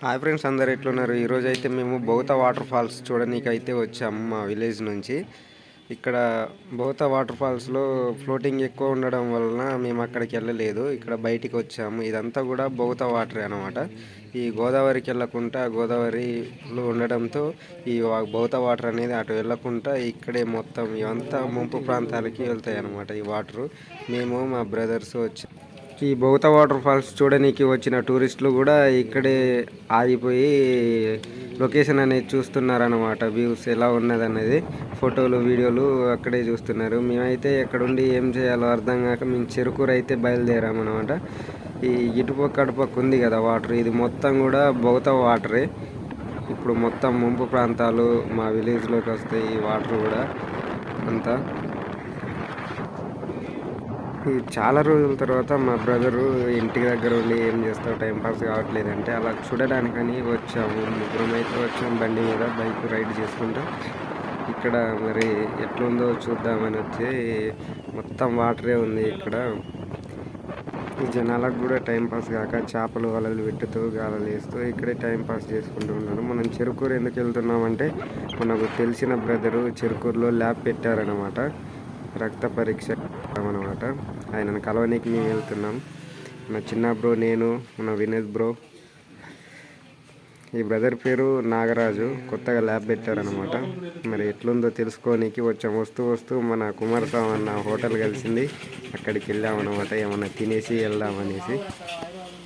Hi friends అందరు ఎట్లున్నారు? ఈరోజు అయితే మేము బౌత వాటర్ ఫాల్స్ చూడనీకి అయితే వచ్చాము మా విలేజ్ నుంచి. ఇక్కడ బౌత వాటర్ ఫాల్స్లో ఫ్లోటింగ్ ఎక్కువ ఉండడం వలన మేము అక్కడికి వెళ్ళలేదు. ఇక్కడ బయటికి వచ్చాము. ఇదంతా కూడా బౌత వాటర్ అనమాట ఈ గోదావరికి వెళ్ళకుండా గోదావరిలో ఉండడంతో ఈ బౌత వాటర్ అనేది అటు వెళ్ళకుండా ఇక్కడే మొత్తం ఇవంతా ముంపు ప్రాంతాలకి వెళ్తాయి అనమాట ఈ వాటరు. మేము మా బ్రదర్స్ వచ్చి ఈ బౌత వాటర్ ఫాల్స్ చూడడానికి వచ్చిన టూరిస్టులు కూడా ఇక్కడే ఆగిపోయి లొకేషన్ అనేది చూస్తున్నారనమాట వ్యూస్ ఎలా ఉన్నదనేది ఫోటోలు వీడియోలు అక్కడే చూస్తున్నారు. మేమైతే ఎక్కడుండి ఏం చేయాలో అర్థం కాక మేము చెరుకూరు అయితే బయలుదేరామన్నమాట. ఈ ఇటుపక్క అటుపక్క ఉంది కదా వాటర్. ఇది మొత్తం కూడా బౌత వాటరే. ఇప్పుడు మొత్తం ముంపు ప్రాంతాలు మా విలేజ్లోకి వస్తాయి ఈ వాటర్ కూడా అంతా. చాలా రోజుల తర్వాత మా బ్రదరు ఇంటి దగ్గర ఉండి ఏం చేస్తావు? టైం పాస్ కావట్లేదంటే అలా చూడడానికని వచ్చాము. ముగ్గురం అయితే వచ్చాము బండి మీద బైక్ రైడ్ చేసుకుంటూ. ఇక్కడ మరి ఎట్లుందో చూద్దామని వచ్చి మొత్తం వాటరే ఉంది ఇక్కడ. ఈ జనాలకు కూడా టైంపాస్ కాక చేపలు వలలు పెట్టుతూ గాలలు వేస్తూ ఇక్కడే టైం పాస్ చేసుకుంటూ ఉన్నారు మనం చెరుకూరు ఎందుకు వెళ్తున్నామంటే మనకు తెలిసిన బ్రదరు చెరుకూరులో ల్యాబ్ పెట్టారనమాట రక్త పరీక్ష అనమాట. ఆయనను కలవనీకి మేము వెళ్తున్నాం. నా చిన్న బ్రో నేను మన వినోద్ బ్రో. ఈ బ్రదర్ పేరు నాగరాజు. కొత్తగా ల్యాబ్ పెట్టారనమాట. మరి ఎట్లుందో తెలుసుకోనికి వచ్చాం. వస్తూ వస్తూ మన కుమారస్వామి అన్న హోటల్ కలిసింది. అక్కడికి వెళ్ళామన్నమాట. ఏమన్నా తినేసి వెళ్దామనేసి.